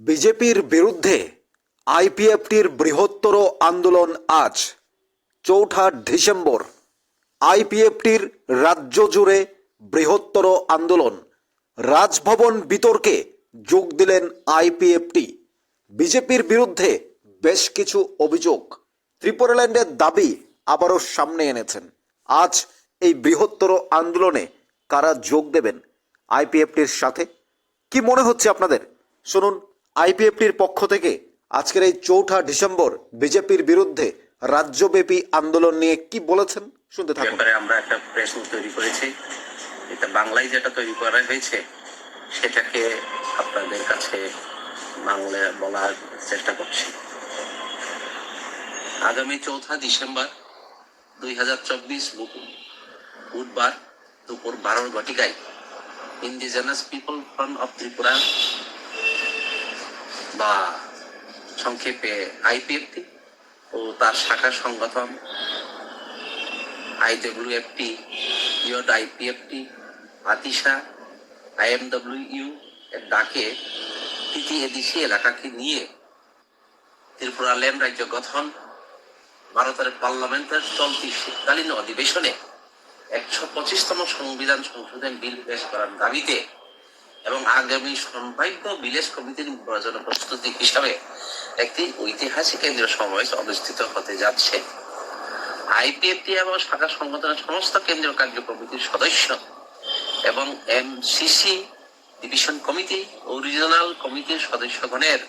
বিজেপির বিরুদ্ধে আইপিএফটির বৃহত্তর আন্দোলন আজ, চৌঠা ডিসেম্বর। আইপিএফটির রাজ্য জুড়ে বৃহত্তর আন্দোলন। রাজভবন বিতর্কে যোগ দিলেন আইপিএফটি। বিজেপির বিরুদ্ধে বেশ কিছু অভিযোগ। ত্রিপুরাল্যান্ডের দাবি আবারও সামনে এনেছেন। আজ এই বৃহত্তর আন্দোলনে কারা যোগ দেবেন আইপিএফটির সাথে? কি মনে হচ্ছে আপনাদের? শুনুন আইপিএফটির পক্ষ থেকে আজকের এই চৌঠা ডিসেম্বর বিজেপির বিরুদ্ধে রাজ্যব্যাপী আন্দোলন নিয়ে কি বলেছেন, শুনতে থাকুন। আমরা একটা প্রেস তৈরি করেছি। এটা বাংলায় যেটা তৈরি করা হয়েছে, সেটাকে আপনাদের কাছে বাংলায় বলার চেষ্টা করছি। আগামী চৌঠা ডিসেম্বর দুই হাজার চব্বিশ বুধবার দুপুর বারোর ঘটিকায় indigenous people front of Tripura বা সংক্ষেপে আইপিএফটি ও তার শাখা সংগঠন আইডব্লিউএফটি, ইয়ড আইপিএফটি, আতিশা, আইএমডব্লিউ এর ডাকে তৃতীয় এদিশি এলাকাকে নিয়ে ত্রিপুরা ল্যান্ড রাজ্য গঠন, ভারতের পার্লামেন্টের চলতি শীতকালীন অধিবেশনে একশো পঁচিশতম সংবিধান সংশোধন বিল পেশ করার দাবিতে এবং আগামী সম্ভাব্য বিলেস কমিটির নির্বাচন প্রস্তুতি হিসাবে একটি ঐতিহাসিক কেন্দ্রীয় সমাবেশ অনুষ্ঠিত হতে যাচ্ছে। আইপিএফটি এবং শাখা সংগঠনের সমস্ত কেন্দ্রীয় কার্য কমিটির সদস্য এবং এমসিসি ডিভিশন কমিটি ও রিজনাল কমিটির সদস্যগণের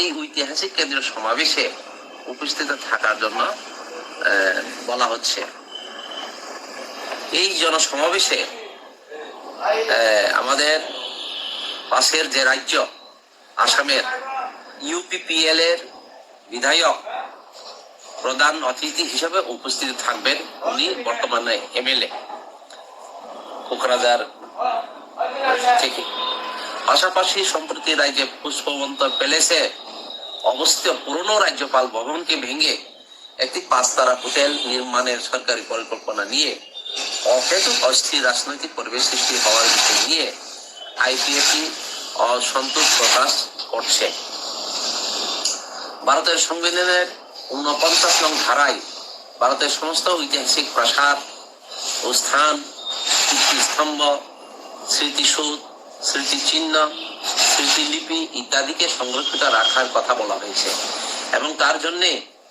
এই ঐতিহাসিক কেন্দ্রীয় সমাবেশে উপস্থিত থাকার জন্য বলা হচ্ছে। এই জনসমাবেশে আমাদের পাশের যে রাজ্য, আসামের ইউপিপিএল এর বিধায়ক, প্রধান অতিথি হিসেবে উপস্থিত থাকবেন উনি বর্তমানে এমএলএ কোকরাঝার থেকে। পাশাপাশি সম্প্রতি রাজ্যে পুষ্পবন্ত প্যালেসে অবস্থিত পুরনো রাজ্যপাল ভবনকে ভেঙে একটি পাঁচতারা হোটেল নির্মাণের সরকারি পরিকল্পনা নিয়ে অহেতুক অস্থির রাজনৈতিক পরিবেশ সৃষ্টি হওয়ার বিষয় নিয়ে আইপিএফটি অসন্তোষ প্রকাশ করছে। ভারতের সংবিধানের ঊনপঞ্চাশ নং ধারায় ভারতের সমস্ত ঐতিহাসিক প্রাসাদ ও স্থান কীর্তিস্তম্ভ স্মৃতিসৌধ, স্মৃতিচিহ্ন, স্মৃতিলিপি ইত্যাদিকে সংরক্ষিত রাখার কথা বলা হয়েছে এবং তার জন্য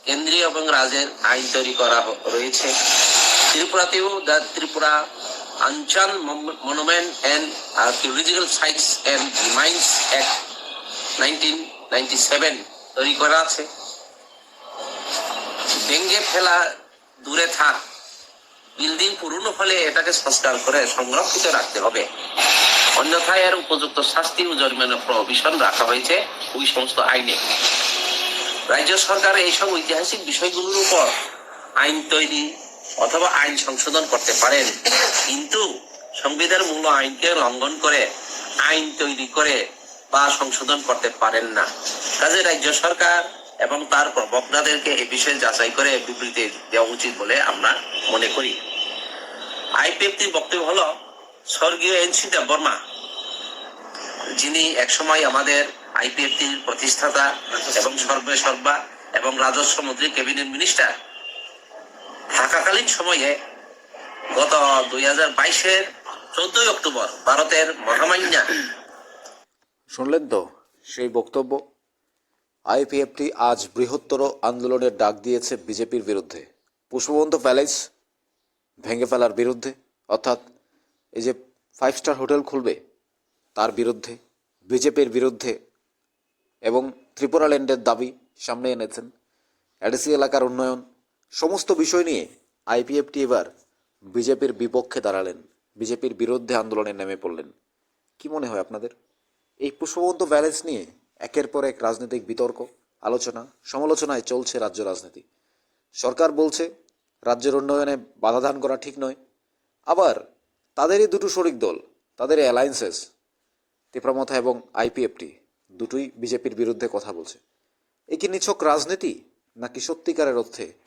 কেন্দ্রীয় এবং রাজ্যের আইন তৈরি করা রয়েছে। ত্রিপুরাতেও Tripura ancient monument and archaeological sites remains act nineteen seven তৈরি করা আছে। ভেঙ্গে ফেলা দূরে থাক। বিল্ডিং পুরনো হলে এটাকে সংস্কার করে সংরক্ষিত রাখতে হবে। অন্যথায় এর উপযুক্ত শাস্তি ও জরিমানা প্রভিশন রাখা হয়েছে ওই সমস্ত আইনে। রাজ্য সরকার এইসব ঐতিহাসিক বিষয়গুলোর উপর আইন তৈরি অথবা আইন সংশোধন করতে পারেন। কিন্তু সংবিধান মূল আইনকে লঙ্ঘন করে, আইন তৈরি করে বা সংশোধন করতে পারেন না। কাজে রাজ্য সরকার এবং তার প্রবক্তাদেরকে এই বিষয়ে যাচাই করে বিবৃতি দেওয়া উচিত বলে আমরা মনে করি। আইপিএফটির বক্তব্য হলো, স্বর্গীয় এনসি দেব বর্মা, যিনি একসময় আমাদের আইপিএফটির প্রতিষ্ঠাতা এবং সর্বে সর্বা এবং রাজস্ব মন্ত্রী, ক্যাবিনেট মিনিস্টার থাকাকালীন সময়ে গত দুই হাজার বাইশের চোদ্দই অক্টোবর ভারতের মহামান্যা শুনলেন তো সেই বক্তব্য? আইপিএফটি আজ বৃহত্তর আন্দোলনের ডাক দিয়েছে বিজেপির বিরুদ্ধে। পুষ্পবন্ত প্যালেস ভেঙে ফেলার বিরুদ্ধে, অর্থাৎ এই যে ফাইভ স্টার হোটেল খুলবে, তার বিরুদ্ধে, বিজেপির বিরুদ্ধে এবং ত্রিপুরা ল্যান্ডের দাবি সামনে এনেছেন। এডিসি এলাকার উন্নয়ন সমস্ত বিষয় নিয়ে আইপিএফটি এবার বিজেপির বিপক্ষে দাঁড়ালেন। বিজেপির বিরুদ্ধে আন্দোলনে নেমে পড়লেন। কি মনে হয় আপনাদের? এই পুষ্পবন্ত ব্যালেন্স নিয়ে একের পর এক রাজনৈতিক বিতর্ক, আলোচনা, সমালোচনায় চলছে রাজ্য রাজনীতি। সরকার বলছে, রাজ্যের উন্নয়নে বাধা দান করা ঠিক নয়। আবার তাদেরই দুটো শরিক দল, তাদের অ্যালায়েন্সেস তীব্রমথা এবং আইপিএফটি, দুটোই বিজেপির বিরুদ্ধে কথা বলছে। এই কি নিছক রাজনীতি, নাকি সত্যিকারের অর্থে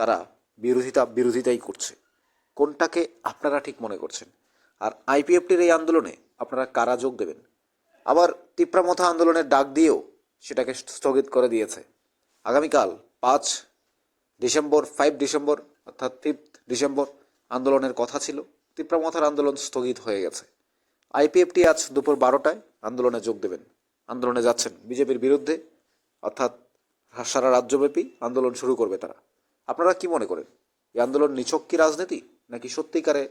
তারা বিরোধিতা, বিরোধিতাই করছে। কোনটাকে আপনারা ঠিক মনে করছেন? আর আইপিএফটির এই আন্দোলনে আপনারা কারা যোগ দেবেন? আবার তিপ্রামথা আন্দোলনের ডাক দিয়েও সেটাকে স্থগিত করে দিয়েছে। আগামীকাল পাঁচ ডিসেম্বর, ফাইভ ডিসেম্বর, অর্থাৎ ফিফথ ডিসেম্বর আন্দোলনের কথা ছিল। তিপ্রামথার আন্দোলন স্থগিত হয়ে গেছে। আইপিএফটি আজ দুপুর বারোটায় আন্দোলনে যোগ দেবেন। আন্দোলনে যাচ্ছেন বিজেপির বিরুদ্ধে, অর্থাৎ সারা রাজ্যব্যাপী আন্দোলন শুরু করবে তারা। আপনারা কি মনে করেন? এই আন্দোলন নিছক কি রাজনীতি? নাকি সত্যিকারে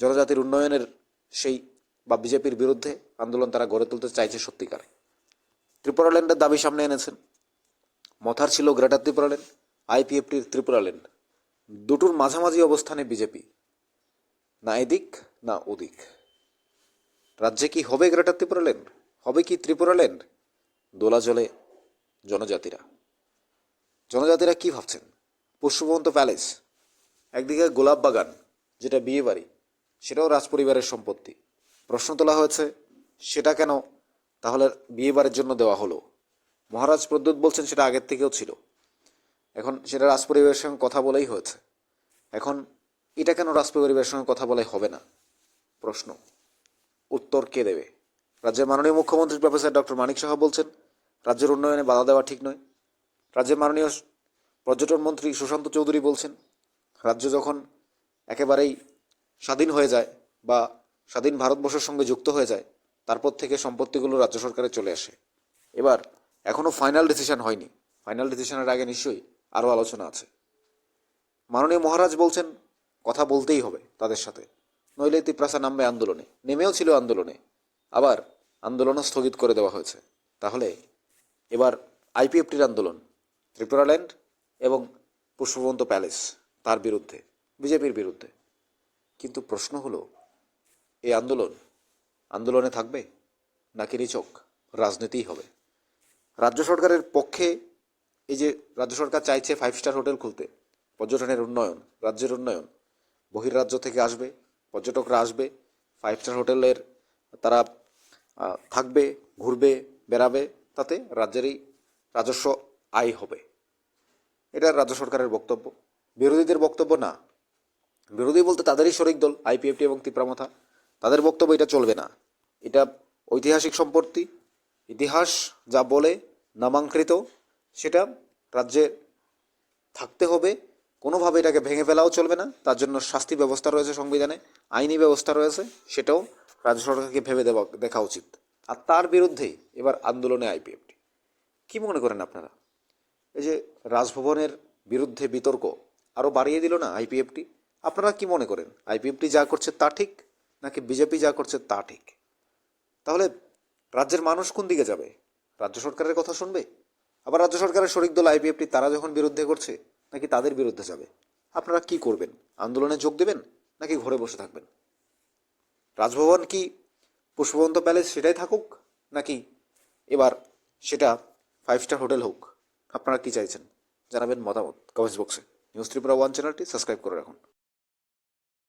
জনজাতির উন্নয়নের সেই বা বিজেপির বিরুদ্ধে আন্দোলন তারা গড়ে তুলতে চাইছে সত্যিকারে? ত্রিপুরাল্যান্ডের দাবি সামনে এনেছেন। মথার ছিল গ্রেটার ত্রিপুরাল্যান্ড আইপিএফটির ত্রিপুরাল্যান্ড দুটোর মাঝামাঝি অবস্থানে বিজেপি। না এদিক, না ওদিক। রাজ্যে কি হবে গ্রেটার ত্রিপুরাল্যান্ড হবে কি ত্রিপুরাল্যান্ড দোলাজলে জনজাতিরা। জনজাতিরা কি ভাবছেন? পুষ্পবন্ত প্যালেস, একদিকে গোলাপ বাগান, যেটা বিয়ে বাড়ি, সেটাও রাজপরিবারের সম্পত্তি। প্রশ্ন তোলা হয়েছে, সেটা কেন? তাহলে বিয়ে বাড়ির জন্য দেওয়া হলো। মহারাজ প্রদ্যুৎ বলছেন সেটা আগের থেকেও ছিল। এখন সেটা রাজপরিবারের সঙ্গে কথা বলেই হয়েছে। এখন এটা কেন রাজপরিবারের সঙ্গে কথা বলে হবে না? প্রশ্ন। উত্তর কে দেবে? রাজ্যের মাননীয় মুখ্যমন্ত্রী প্রফেসর ডক্টর মানিক সাহা বলছেন, রাজ্যের উন্নয়নে বাধা দেওয়া ঠিক নয়। রাজ্যের মাননীয় পর্যটন মন্ত্রী সুশান্ত চৌধুরী বলছেন, রাজ্য যখন একেবারেই স্বাধীন হয়ে যায় বা স্বাধীন ভারতবর্ষের সঙ্গে যুক্ত হয়ে যায়, তারপর থেকে সম্পত্তিগুলো রাজ্য সরকারে চলে আসে। এবার এখনও ফাইনাল ডিসিশন হয়নি। ফাইনাল ডিসিশনের আগে নিশ্চয়ই আরও আলোচনা আছে। মাননীয় মহারাজ বলছেন, কথা বলতেই হবে তাদের সাথে। নইলে তিপ্রাসা নামবে আন্দোলনে, নেমেও ছিল আন্দোলনে, আবার আন্দোলনও স্থগিত করে দেওয়া হয়েছে। তাহলে এবার আইপিএফটির আন্দোলন, ত্রিপুরাল্যান্ড এবং পুষ্পবন্ত প্যালেস তার বিরুদ্ধে, বিজেপির বিরুদ্ধে। কিন্তু প্রশ্ন হলো, এই আন্দোলন আন্দোলনে থাকবে নাকি নিচক রাজনীতিই হবে। রাজ্য সরকারের পক্ষে এই যে রাজ্য সরকার চাইছে ফাইভ স্টার হোটেল খুলতে, পর্যটনের উন্নয়ন, রাজ্যের উন্নয়ন, বহির্রাজ্য থেকে আসবে, পর্যটকরা আসবে ফাইভ স্টার হোটেলের তারা থাকবে, ঘুরবে, বেড়াবে, তাতে রাজ্যেরই রাজস্ব আয় হবে। এটা রাজ্য সরকারের বক্তব্য। বিরোধীদের বক্তব্য না। বিরোধী বলতে তাদেরই শরিক দল, আইপিএফটি এবং তিপ্রামথা। তাদের বক্তব্য এটা চলবে না। এটা ঐতিহাসিক সম্পত্তি। ইতিহাস যা বলে নামাঙ্কৃত, সেটা রাজ্যে থাকতে হবে। কোনোভাবে এটাকে ভেঙে ফেলাও চলবে না। তার জন্য শাস্তি ব্যবস্থা রয়েছে সংবিধানে। আইনি ব্যবস্থা রয়েছে। সেটাও রাজ্য সরকারকে ভেবে দেওয়া, দেখা উচিত। আর তার বিরুদ্ধেই এবার আন্দোলনে আইপিএফটি। কি মনে করেন আপনারা? এই যে রাজভবনের বিরুদ্ধে বিতর্ক আরও বাড়িয়ে দিল না আইপিএফটি? আপনারা কি মনে করেন? আইপিএফটি যা করছে তা ঠিক, নাকি বিজেপি যা করছে তা ঠিক? তাহলে রাজ্যের মানুষ কোন দিকে যাবে? রাজ্য সরকারের কথা শুনবে? আবার রাজ্য সরকারের শরিক দল আইপিএফটি তারা যখন বিরুদ্ধে করছে, নাকি তাদের বিরুদ্ধে যাবে? আপনারা কি করবেন? আন্দোলনে যোগ দেবেন, নাকি ঘরে বসে থাকবেন? রাজভবন কি পুষ্পবন্ত প্যালেস সেটাই থাকুক, নাকি এবার সেটা ফাইভ স্টার হোটেল হোক? আপনারা কি চাইছেন? জানাবেন মতামত কমেন্টস বক্সে। নিউজ ত্রিপুরা ওয়ান চ্যানেলটি সাবস্ক্রাইব করে রাখুন।